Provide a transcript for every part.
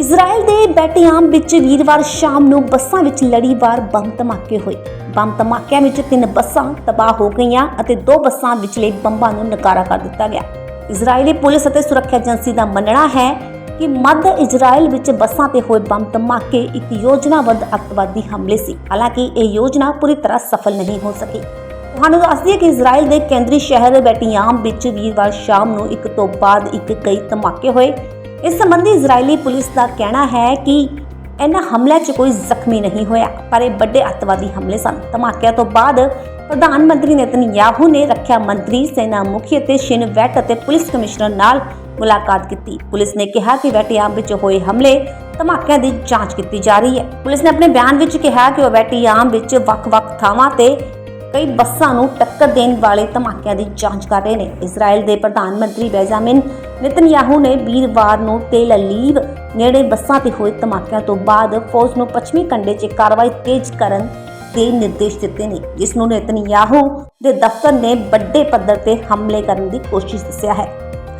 Israel ਦੇ ਬੈਟਿਆਮ ਵਿੱਚ ਵੀਰਵਾਰ ਸ਼ਾਮ ਨੂੰ ਬੱਸਾਂ ਵਿੱਚ ਲੜੀਵਾਰ ਬੰਬ ਧਮਾਕੇ ਹੋਏ। ਬੰਬ ਧਮਾਕਿਆਂ ਵਿੱਚ ਤਿੰਨ ਬੱਸਾਂ ਤਬਾਹ ਹੋ ਗਈਆਂ ਅਤੇ ਦੋ ਬੱਸਾਂ ਵਿਚਲੇ ਬੰਬਾਂ ਨੂੰ ਨਕਾਰਾ ਕਰ ਦਿੱਤਾ ਗਿਆ। ਇਜ਼ਰਾਈਲੀ ਪੁਲਿਸ ਅਤੇ ਸੁਰੱਖਿਆ ਏਜੰਸੀ ਦਾ ਮੰਨਣਾ ਹੈ ਕਿ ਮੱਧ ਇਜ਼ਰਾਈਲ ਵਿੱਚ ਬੱਸਾਂ ਤੇ ਹੋਏ ਬੰਬ ਧਮਾਕੇ ਇੱਕ ਯੋਜਨਾਬੱਧ ਅੱਤਵਾਦੀ ਹਮਲੇ ਸੀ। ਹਾਲਾਂਕਿ ਇਹ ਯੋਜਨਾ ਪੂਰੀ ਤਰ੍ਹਾਂ ਸਫਲ ਨਹੀਂ ਹੋ ਸਕੀ। ਤੁਹਾਨੂੰ ਦੱਸ ਦਈਏ ਕਿ ਇਜ਼ਰਾਈਲ ਦੇ ਕੇਂਦਰੀ ਸ਼ਹਿਰ ਬੈਟਿਆਮ ਵਿੱਚ ਵੀਰਵਾਰ ਸ਼ਾਮ ਨੂੰ ਇੱਕ ਤੋਂ ਬਾਅਦ ਇੱਕ ਕਈ ਧਮਾਕੇ ਹੋਏ। ਇਸ ਸੰਬੰਧੀ ਇਜ਼ਰਾਈਲੀ ਪੁਲਿਸ ਦਾ ਕਹਿਣਾ ਹੈ ਕਿ ਇਹਨਾਂ ਹਮਲਿਆਂ 'ਚ ਕੋਈ ਜ਼ਖਮੀ ਨਹੀਂ ਹੋਇਆ, ਪਰ ਇਹ ਵੱਡੇ ਅੱਤਵਾਦੀ ਹਮਲੇ ਸਨ। ਧਮਾਕਿਆਂ ਤੋਂ ਬਾਅਦ ਪ੍ਰਧਾਨ ਮੰਤਰੀ ਨੇਤਨਯਾਹੂ ਨੇ ਰੱਖਿਆ ਮੰਤਰੀ, ਸੈਨਾ ਮੁਖੀ ਅਤੇ ਸ਼ਿਨ ਵੈਟ ਅਤੇ ਪੁਲਿਸ ਕਮਿਸ਼ਨਰ ਨਾਲ ਮੁਲਾਕਾਤ ਕੀਤੀ। ਪੁਲਿਸ ਨੇ ਕਿਹਾ ਕਿ ਵੈਟਿਆਮ ਵਿੱਚ ਹੋਏ ਹਮਲੇ ਧਮਾਕਿਆਂ ਦੀ ਜਾਂਚ ਕੀਤੀ ਜਾ ਰਹੀ ਹੈ। ਪੁਲਿਸ ਨੇ ਆਪਣੇ ਬਿਆਨ ਵਿੱਚ ਕਿਹਾ ਕਿ ਉਹ ਵੈਟਿਆਮ ਵਿੱਚ ਵੱਖ-ਵੱਖ ਥਾਵਾਂ ਤੇ ਕਈ ਬੱਸਾਂ ਨੂੰ ਟੱਕਰ ਦੇਣ ਵਾਲੇ ਧਮਾਕਿਆਂ ਦੀ ਜਾਂਚ ਕਰ ਰਹੇ ਨੇ। ਇਜ਼ਰਾਈਲ ਦੇ ਪ੍ਰਧਾਨ ਮੰਤਰੀ ਬੈਂਜਾਮਿਨ ਨੇਤਨਯਾਹੂ ਨੇ ਵੀਰਵਾਰ ਨੂੰ ਤੇਲ ਅਲੀਵ ਨੇੜੇ ਬੱਸਾਂ ਤੇ ਹੋਏ ਧਮਾਕਿਆਂ ਤੋਂ ਬਾਅਦ ਫੌਜ ਨੂੰ ਪੱਛਮੀ ਕੰਢੇ 'ਚ ਕਾਰਵਾਈ ਤੇਜ਼ ਕਰਨ ਦੇ ਨਿਰਦੇਸ਼ ਦਿੱਤੇ ਨੇ। ਜਿਸ ਨੂੰ ਨੇਤਨਯਾਹੂ ਦੇ ਦਫ਼ਤਰ ਨੇ ਵੱਡੇ ਪੱਧਰ ਤੇ ਹਮਲੇ ਕਰਨ ਦੀ ਕੋਸ਼ਿਸ਼ ਦੱਸਿਆ ਹੈ।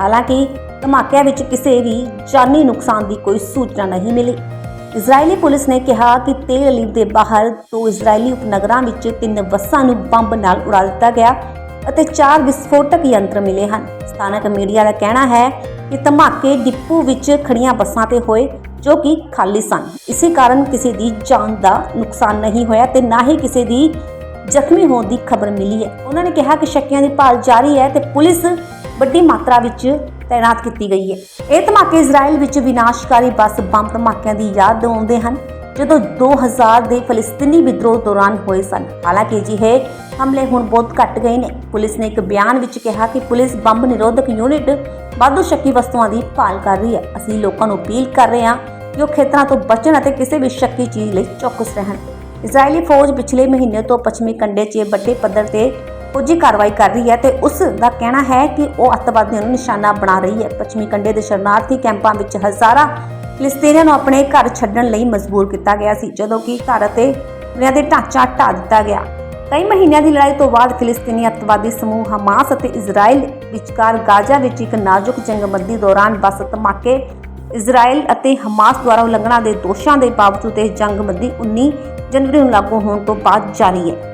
ਹਾਲਾਂਕਿ, ਧਮਾਕਿਆਂ ਵਿੱਚ ਕਿਸੇ ਵੀ ਜਾਨੀ ਨੁਕਸਾਨ ਦੀ ਕੋਈ ਸੂਚਨਾ ਨਹੀਂ ਮਿਲੀ। ਇਜ਼ਰਾਈਲੀ ਪੁਲਿਸ ਨੇ ਕਿਹਾ ਕਿ ਤੇਲ ਅਲੀਵ ਦੇ ਬਾਹਰ ਦੋ ਇਜ਼ਰਾਈਲੀ ਉਪਨਗਰਾਂ ਵਿੱਚ ਤਿੰਨ ਬੱਸਾਂ ਨੂੰ ਬੰਬ ਨਾਲ ਉਡਾ ਦਿੱਤਾ ਗਿਆ ਅਤੇ ਚਾਰ ਵਿਸਫੋਟਕ ਯੰਤਰ ਮਿਲੇ ਹਨ। ਸਥਾਨਕ ਮੀਡੀਆ ਦਾ ਕਹਿਣਾ ਹੈ ਕਿ ਧਮਾਕੇ ਡਿੱਪੂ ਵਿੱਚ ਖੜੀਆਂ ਬੱਸਾਂ ਤੇ ਹੋਏ ਜੋ ਕਿ ਖਾਲੀ ਸਨ। ਇਸੇ ਕਾਰਨ ਕਿਸੇ ਦੀ ਜਾਨ ਦਾ ਨੁਕਸਾਨ ਨਹੀਂ ਹੋਇਆ ਤੇ ਨਾ ਹੀ ਕਿਸੇ ਦੀ ਜ਼ਖਮੀ ਹੋਣ ਦੀ ਖਬਰ ਮਿਲੀ ਹੈ। ਉਹਨਾਂ ਨੇ ਕਿਹਾ ਕਿ ਸ਼ੱਕੀਆਂ ਦੀ ਭਾਲ ਜਾਰੀ ਹੈ ਤੇ ਪੁਲਿਸ ਵੱਡੀ ਮਾਤਰਾ ਵਿੱਚ ਤਾਇਨਾਤ ਕੀਤੀ ਗਈ ਹੈ। ਇਹ ਧਮਾਕੇ ਇਜ਼ਰਾਈਲ ਵਿੱਚ ਵਿਨਾਸ਼ਕਾਰੀ ਬੱਸ ਬੰਬ ਧਮਾਕਿਆਂ ਦੀ ਯਾਦ ਦਿਵਾਉਂਦੇ ਹਨ, ਜਦੋਂ 2000 ਦੇ ਫਲਸਤੀਨੀ ਵਿਦਰੋਹ ਦੌਰਾਨ ਹੋਏ ਸਨ। ਹਾਲਾਂਕਿ ਅਜਿਹੇ ਹਮਲੇ ਹੁਣ ਬਹੁਤ ਘਟ ਗਏ ਨੇ। ਪੁਲਿਸ ਨੇ ਇੱਕ ਬਿਆਨ ਵਿੱਚ ਕਿਹਾ ਕਿ ਪੁਲਿਸ ਬੰਬ ਨਿਰੋਧਕ ਯੂਨਿਟ ਵਾਧੂ ਸ਼ੱਕੀ ਵਸਤੂਆਂ ਦੀ ਭਾਲ ਕਰ ਰਹੀ ਹੈ। ਅਸੀਂ ਲੋਕਾਂ ਨੂੰ ਅਪੀਲ ਕਰ ਰਹੇ ਹਾਂ ਕਿ ਉਹ ਖੇਤਰਾਂ ਤੋਂ ਬਚਣ ਅਤੇ ਕਿਸੇ ਵੀ ਸ਼ੱਕੀ ਚੀਜ਼ ਲਈ ਚੌਕਸ ਰਹਿਣ। ਇਜ਼ਰਾਈਲੀ ਫੌਜ ਪਿਛਲੇ ਮਹੀਨੇ ਤੋਂ ਪੱਛਮੀ ਕੰਢੇ 'ਚ ਵੱਡੇ ਪੱਧਰ ਤੇ ਫੌਜੀ ਕਾਰਵਾਈ ਕਰ ਰਹੀ ਹੈ ਤੇ ਉਸ ਦਾ ਕਹਿਣਾ ਹੈ ਕਿ ਉਹ ਅੱਤਵਾਦੀਆਂ ਨੂੰ ਨਿਸ਼ਾਨਾ ਬਣਾ ਰਹੀ ਹੈ। ਪੱਛਮੀ ਕੰਢੇ ਦੇ ਸ਼ਰਨਾਰਥੀ ਕੈਂਪਾਂ ਵਿੱਚ ਹਜ਼ਾਰਾਂ ਫਿਲਿਸਤੀਨੀਆਂ ਨੂੰ ਆਪਣੇ ਘਰ ਛੱਡਣ ਲਈ ਮਜਬੂਰ ਕੀਤਾ ਗਿਆ ਸੀ, ਜਦੋਂ ਕਿ ਘਰ ਅਤੇ ਬੁਨਿਆਦੀ ਢਾਂਚਾ ਢਾ ਦਿੱਤਾ ਗਿਆ। ਕਈ ਮਹੀਨਿਆਂ ਦੀ ਲੜਾਈ ਤੋਂ ਬਾਅਦ ਫਿਲਿਸਤੀਨੀ ਅੱਤਵਾਦੀ ਸਮੂਹ ਹਮਾਸ ਅਤੇ ਇਜ਼ਰਾਈਲ ਵਿਚਕਾਰ ਗਾਜ਼ਾ ਵਿੱਚ ਇੱਕ ਨਾਜ਼ੁਕ ਜੰਗਬੰਦੀ ਦੌਰਾਨ ਬਸ ਧਮਾਕੇ ਇਜ਼ਰਾਈਲ ਅਤੇ ਹਮਾਸ ਦੁਆਰਾ ਉਲੰਘਣਾ ਦੇ ਦੋਸ਼ਾਂ ਦੇ ਬਾਵਜੂਦ ਇਹ ਜੰਗਬੰਦੀ 19 ਜਨਵਰੀ ਨੂੰ ਲਾਗੂ ਹੋਣ ਤੋਂ ਬਾਅਦ ਜਾਰੀ ਹੈ।